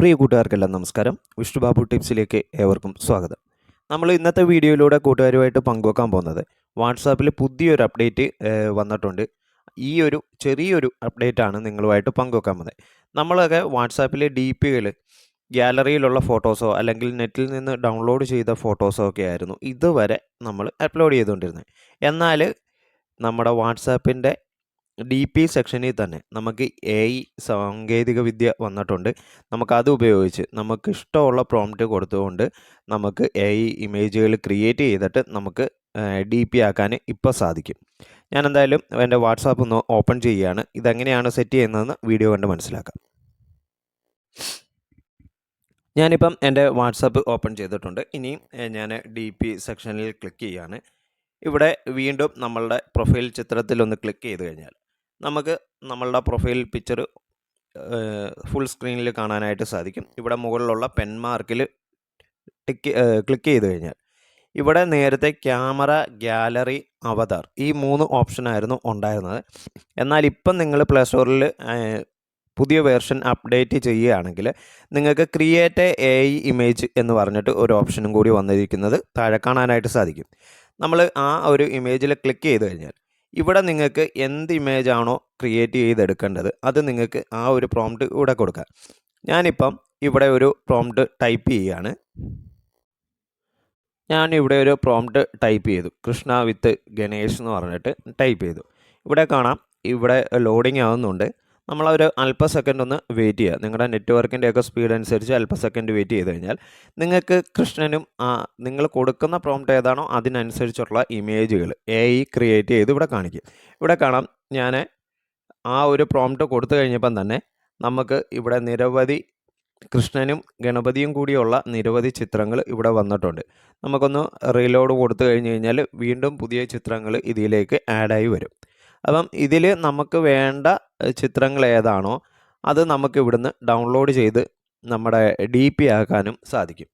പ്രിയ കൂട്ടുകാർക്കെല്ലാം നമസ്കാരം. വിഷ്ണുബാബു ടിപ്സിലേക്ക് ഏവർക്കും സ്വാഗതം. നമ്മൾ ഇന്നത്തെ വീഡിയോയിലൂടെ കൂട്ടുകാരുമായിട്ട് പങ്കുവെക്കാൻ പോകുന്നത് വാട്സാപ്പിൽ പുതിയൊരു അപ്ഡേറ്റ് വന്നിട്ടുണ്ട്. ഈ ഒരു ചെറിയൊരു അപ്ഡേറ്റ് ആണ് നിങ്ങളുമായിട്ട് പങ്കുവെക്കാൻ പോകുന്നത്. നമ്മളൊക്കെ വാട്സാപ്പിൽ ഡി പികൾ ഗ്യാലറിയിലുള്ള ഫോട്ടോസോ അല്ലെങ്കിൽ നെറ്റിൽ നിന്ന് ഡൗൺലോഡ് ചെയ്ത ഫോട്ടോസോ ഒക്കെ ആയിരുന്നു ഇതുവരെ നമ്മൾ അപ്ലോഡ് ചെയ്തുകൊണ്ടിരുന്നത്. എന്നാൽ നമ്മുടെ വാട്സാപ്പിന്റെ ഡി പി സെക്ഷനിൽ തന്നെ നമുക്ക് എ ഐ സാങ്കേതിക വിദ്യ വന്നിട്ടുണ്ട് നമുക്കത് ഉപയോഗിച്ച് നമുക്ക് ഇഷ്ടമുള്ള പ്രോംപ്റ്റ് കൊടുത്തുകൊണ്ട് നമുക്ക് എ ഐ ഇമേജുകൾ ക്രിയേറ്റ് ചെയ്തിട്ട് നമുക്ക് ഡി പി ആക്കാൻ ഇപ്പോൾ സാധിക്കും. ഞാൻ എന്തായാലും എന്റെ വാട്സാപ്പ് ഒന്ന് ഓപ്പൺ ചെയ്യുകയാണ്. ഇതെങ്ങനെയാണ് സെറ്റ് ചെയ്യുന്നതെന്ന് വീഡിയോ കണ്ട് മനസ്സിലാക്കാം. ഞാനിപ്പം എന്റെ വാട്സാപ്പ് ഓപ്പൺ ചെയ്തിട്ടുണ്ട്. ഇനിയും ഞാൻ ഡി പി സെക്ഷനിൽ ക്ലിക്ക് ചെയ്യുകയാണ് ഇവിടെ വീണ്ടും നമ്മളുടെ പ്രൊഫൈൽ ചിത്രത്തിൽ ഒന്ന് ക്ലിക്ക് ചെയ്ത് കഴിഞ്ഞാൽ നമുക്ക് നമ്മളുടെ പ്രൊഫൈൽ പിക്ചർ ഫുൾ സ്ക്രീനിൽ കാണാനായിട്ട് സാധിക്കും. ഇവിടെ മുകളിലുള്ള പെൻ മാർക്കിൽ ടിക്ക് ക്ലിക്ക് ചെയ്ത് കഴിഞ്ഞാൽ. ഇവിടെ നേരത്തെ ക്യാമറ ഗ്യാലറി അവതാർ ഈ മൂന്ന് ഓപ്ഷനായിരുന്നു ഉണ്ടായിരുന്നത്. എന്നാൽ ഇപ്പം നിങ്ങൾ പ്ലേ സ്റ്റോറിൽ പുതിയ വേർഷൻ അപ്ഡേറ്റ് ചെയ്യുകയാണെങ്കിൽ നിങ്ങൾക്ക് ക്രിയേറ്റ് എ ഐ ഇമേജ് എന്ന് പറഞ്ഞിട്ട് ഒരു ഓപ്ഷനും കൂടി വന്നിരിക്കുന്നത് താഴെ കാണാനായിട്ട് സാധിക്കും. നമ്മൾ ആ ഒരു ഇമേജിൽ ക്ലിക്ക് ചെയ്ത് കഴിഞ്ഞാൽ ഇവിടെ നിങ്ങൾക്ക് എന്ത് ഇമേജ് ആണോ ക്രിയേറ്റ് ചെയ്തെടുക്കേണ്ടത് അത് നിങ്ങൾക്ക് ആ ഒരു പ്രോംപ്റ്റ് ഇവിടെ കൊടുക്കാം. ഞാനിപ്പം ഇവിടെ ഒരു പ്രോംപ്റ്റ് ടൈപ്പ് ചെയ്യുകയാണ് ഞാൻ ഇവിടെ ഒരു പ്രോംപ്റ്റ് ടൈപ്പ് ചെയ്തു. കൃഷ്ണ വിത്ത് ഗണേഷ് എന്ന് പറഞ്ഞിട്ട് ടൈപ്പ് ചെയ്തു. ഇവിടെ കാണാം ഇവിടെ ലോഡിങ് ആവുന്നുണ്ട്. നമ്മളൊരു അല്പ സെക്കൻഡ് ഒന്ന് വെയിറ്റ് ചെയ്യുക. നിങ്ങളുടെ നെറ്റ്വർക്കിന്റെ ഒക്കെ സ്പീഡ് അനുസരിച്ച് അല്പ സെക്കൻഡ് വെയിറ്റ് ചെയ്ത് കഴിഞ്ഞാൽ നിങ്ങൾക്ക് കൃഷ്ണനും നിങ്ങൾ കൊടുക്കുന്ന പ്രോംപ്റ്റ് ഏതാണോ അതിനനുസരിച്ചുള്ള ഇമേജുകൾ എ ഐ ക്രിയേറ്റ് ചെയ്ത് ഇവിടെ കാണിക്കും. ഇവിടെ കാണാം ഞാൻ ആ ഒരു പ്രോംപ്റ്റ് കൊടുത്തു കഴിഞ്ഞപ്പം തന്നെ നമുക്ക് ഇവിടെ നിരവധി കൃഷ്ണനും ഗണപതിയും കൂടിയുള്ള നിരവധി ചിത്രങ്ങൾ ഇവിടെ വന്നിട്ടുണ്ട്. നമുക്കൊന്ന് റീലോഡ് കൊടുത്തു കഴിഞ്ഞ് കഴിഞ്ഞാൽ വീണ്ടും പുതിയ ചിത്രങ്ങൾ ഇതിലേക്ക് ആഡായി വരും. അപ്പം ഇതിൽ നമുക്ക് വേണ്ട ചിത്രങ്ങൾ ഏതാണോ അത് നമുക്ക് ഇവിടുന്ന് ഡൗൺലോഡ് ചെയ്ത് നമ്മുടെ ഡി പി ആക്കാനും സാധിക്കും.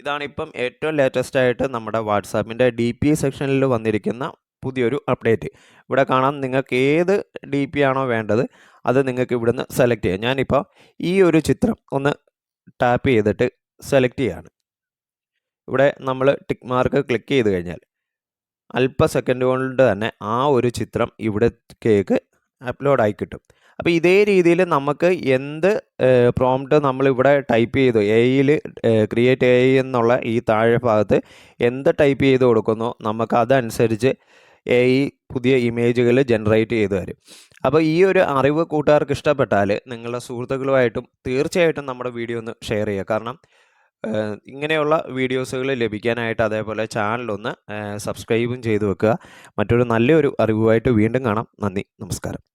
ഇതാണ് ഇപ്പം ഏറ്റവും ലേറ്റസ്റ്റ് ആയിട്ട് നമ്മുടെ വാട്സാപ്പിന്റെ ഡി പി സെക്ഷനിൽ വന്നിരിക്കുന്ന പുതിയൊരു അപ്ഡേറ്റ് ഇവിടെ കാണാം നിങ്ങൾക്ക് ഏത് ഡി പി ആണോ വേണ്ടത് അത് നിങ്ങൾക്ക് ഇവിടുന്ന് സെലക്ട് ചെയ്യാം. ഞാനിപ്പോൾ ഈ ഒരു ചിത്രം ഒന്ന് ടാപ്പ് ചെയ്തിട്ട് സെലക്ട് ചെയ്യാണ്. ഇവിടെ നമ്മൾ ടിക്ക് മാർക്ക് ക്ലിക്ക് ചെയ്ത് കഴിഞ്ഞാൽ അല്പ സെക്കൻഡ് കൊണ്ട് തന്നെ ആ ഒരു ചിത്രം ഇവിടത്തേക്ക് അപ്ലോഡായി കിട്ടും. അപ്പോൾ ഇതേ രീതിയിൽ നമുക്ക് എന്ത് പ്രോംപ്റ്റ് നമ്മളിവിടെ ടൈപ്പ് ചെയ്തു? എയിൽ ക്രിയേറ്റ് എ എന്നുള്ള ഈ താഴെ ഭാഗത്ത് എന്ത് ടൈപ്പ് ചെയ്ത് കൊടുക്കുന്നോ? നമുക്ക് അതനുസരിച്ച് എ പുതിയ ഇമേജുകൾ ജനറേറ്റ് ചെയ്തു തരും. അപ്പോൾ ഈ ഒരു അറിവ് കൂട്ടുകാർക്ക് ഇഷ്ടപ്പെട്ടാൽ നിങ്ങളുടെ സുഹൃത്തുക്കളുമായിട്ടും തീർച്ചയായിട്ടും നമ്മുടെ വീഡിയോ ഒന്ന് ഷെയർ ചെയ്യുക. കാരണം ഇങ്ങനെയുള്ള വീഡിയോസുകൾ ലഭിക്കാനായിട്ട് അതേപോലെ ചാനലൊന്ന് സബ്സ്ക്രൈബും ചെയ്തു വെക്കുക. മറ്റൊരു നല്ലൊരു അറിവുമായിട്ട് വീണ്ടും കാണാം. നന്ദി. നമസ്കാരം.